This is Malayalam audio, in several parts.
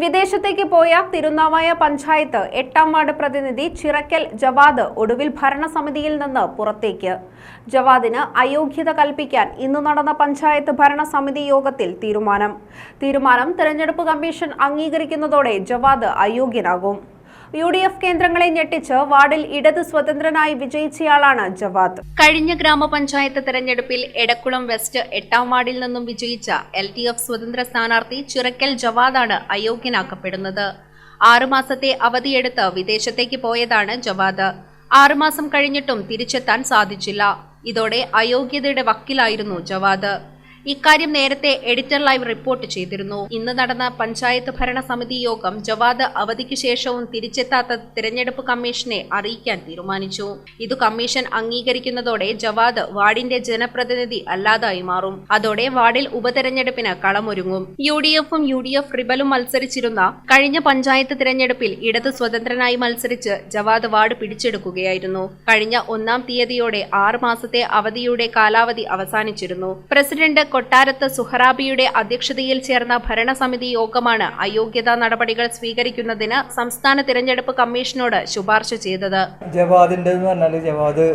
വിദേശത്തേക്ക് പോയ തിരുനാവായ പഞ്ചായത്ത് എട്ടാം വാർഡ് പ്രതിനിധി ചിറക്കൽ ജവാദ് ഒടുവിൽ ഭരണസമിതിയിൽ നിന്ന് പുറത്തേക്ക്. ജവാദിന് അയോഗ്യത കൽപ്പിക്കാൻ ഇന്ന് നടന്ന പഞ്ചായത്ത് ഭരണസമിതി യോഗത്തിൽ തീരുമാനം. തീരുമാനം തെരഞ്ഞെടുപ്പ് കമ്മീഷൻ അംഗീകരിക്കുന്നതോടെ ജവാദ് അയോഗ്യനാകും. യു ഡി എഫ് കേന്ദ്രങ്ങളെ ഞെട്ടിച്ച് വാർഡിൽ ഇടത് സ്വതന്ത്രനായി വിജയിച്ചയാളാണ് ജവാദ്. കഴിഞ്ഞ ഗ്രാമപഞ്ചായത്ത് തെരഞ്ഞെടുപ്പിൽ എടക്കുളം വെസ്റ്റ് എട്ടാം വാർഡിൽ നിന്നും വിജയിച്ച എൽ ഡി എഫ് സ്വതന്ത്ര സ്ഥാനാർത്ഥി ചിറക്കൽ ജവാദാണ് അയോഗ്യനാക്കപ്പെടുന്നത്. ആറുമാസത്തെ അവധിയെടുത്ത് വിദേശത്തേക്ക് പോയതാണ് ജവാദ്. ആറുമാസം കഴിഞ്ഞിട്ടും തിരിച്ചെത്താൻ സാധിച്ചില്ല. ഇതോടെ അയോഗ്യതയുടെ വക്കിലായിരുന്നു ജവാദ്. ഇക്കാര്യം നേരത്തെ എഡിറ്റർ ലൈവ് റിപ്പോർട്ട് ചെയ്തിരുന്നു. ഇന്ന് നടന്ന പഞ്ചായത്ത് ഭരണ സമിതി യോഗം ജവാദ് അവധിക്ക് ശേഷവും തിരിച്ചെത്താത്ത തിരഞ്ഞെടുപ്പ് കമ്മീഷനെ അറിയിക്കാൻ തീരുമാനിച്ചു. ഇത് കമ്മീഷൻ അംഗീകരിക്കുന്നതോടെ ജവാദ് വാർഡിന്റെ ജനപ്രതിനിധി അല്ലാതായി മാറും. അതോടെ വാർഡിൽ ഉപതെരഞ്ഞെടുപ്പിന് കളമൊരുങ്ങും. യു ഡി എഫും യു ഡി എഫ് റിബലും മത്സരിച്ചിരുന്ന കഴിഞ്ഞ പഞ്ചായത്ത് തിരഞ്ഞെടുപ്പിൽ ഇടത് സ്വതന്ത്രനായി മത്സരിച്ച് ജവാദ് വാർഡ് പിടിച്ചെടുക്കുകയായിരുന്നു. കഴിഞ്ഞ ഒന്നാം തീയതിയോടെ ആറ് മാസത്തെ അവധിയുടെ കാലാവധി അവസാനിച്ചിരുന്നു. പ്രസിഡന്റ് കൊട്ടാരത്ത് സുഹറാബിയുടെ അധ്യക്ഷതയിൽ ചേർന്ന ഭരണസമിതി യോഗമാണ് അയോഗ്യതാ നടപടികൾ സ്വീകരിക്കുന്നതിന് സംസ്ഥാന തിരഞ്ഞെടുപ്പ് കമ്മീഷനോട് ശുപാർശ ചെയ്തത്. ജവാദിന്റെ എന്ന് പറഞ്ഞാൽ ജവാദ്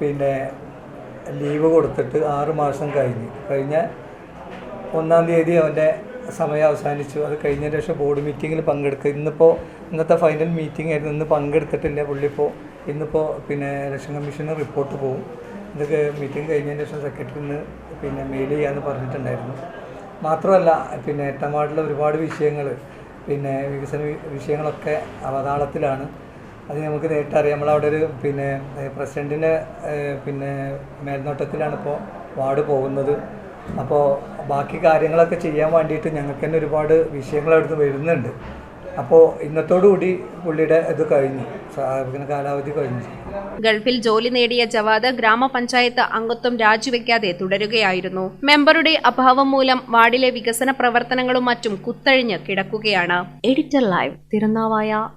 പിന്നെ ലീവ് കൊടുത്തിട്ട് ആറ് മാസം കഴിഞ്ഞ്. കഴിഞ്ഞ ഒന്നാം തീയതി അവന്റെ സമയം അവസാനിച്ചു. അത് കഴിഞ്ഞ ശേഷം ബോർഡ് മീറ്റിങ്ങിൽ പങ്കെടുക്കുക ഇന്നിപ്പോൾ ഇന്നത്തെ ഫൈനൽ മീറ്റിംഗ് ആയിരുന്നു. ഇന്ന് പങ്കെടുത്തിട്ടില്ല പുള്ളിപ്പോൾ ഇന്നിപ്പോൾ പിന്നെ ഇലക്ഷൻ കമ്മീഷന് റിപ്പോർട്ട് പോകും. ഇതൊക്കെ മീറ്റിംഗ് കഴിഞ്ഞതിന് ശേഷം സെക്രട്ടറിന്ന് പിന്നെ മെയിൽ ചെയ്യാമെന്ന് പറഞ്ഞിട്ടുണ്ടായിരുന്നു. മാത്രമല്ല പിന്നെ വാർഡിലെ ഒരുപാട് വിഷയങ്ങൾ പിന്നെ വികസന വിഷയങ്ങളൊക്കെ അവതാളത്തിലാണ്. അത് നമുക്ക് നേരിട്ട് അറിയാം. നമ്മളവിടെ ഒരു പിന്നെ പ്രസിഡന്റിന്റെ പിന്നെ മേൽനോട്ടത്തിലാണ് ഇപ്പോൾ വാർഡ് പോകുന്നത്. അപ്പോൾ ബാക്കി കാര്യങ്ങളൊക്കെ ചെയ്യാൻ വേണ്ടിയിട്ട് ഞങ്ങൾക്ക് തന്നെ ഒരുപാട് വിഷയങ്ങൾ അവിടുന്ന് വരുന്നുണ്ട്. അപ്പോൾ ഇന്നത്തോടുകൂടി പുള്ളിയുടെ ഇത് കഴിഞ്ഞു. കാലാവധി കഴിഞ്ഞു. ഗൾഫിൽ ജോലി നേടിയ ജവാദ് ഗ്രാമപഞ്ചായത്ത് അംഗത്വം രാജിവെക്കാതെ തുടരുകയായിരുന്നു. മെമ്പറുടെ അഭാവം മൂലം വാർഡിലെ വികസന പ്രവർത്തനങ്ങളും മറ്റും കുത്തഴിഞ്ഞ് കിടക്കുകയാണ്. Editor live Tirunavaya.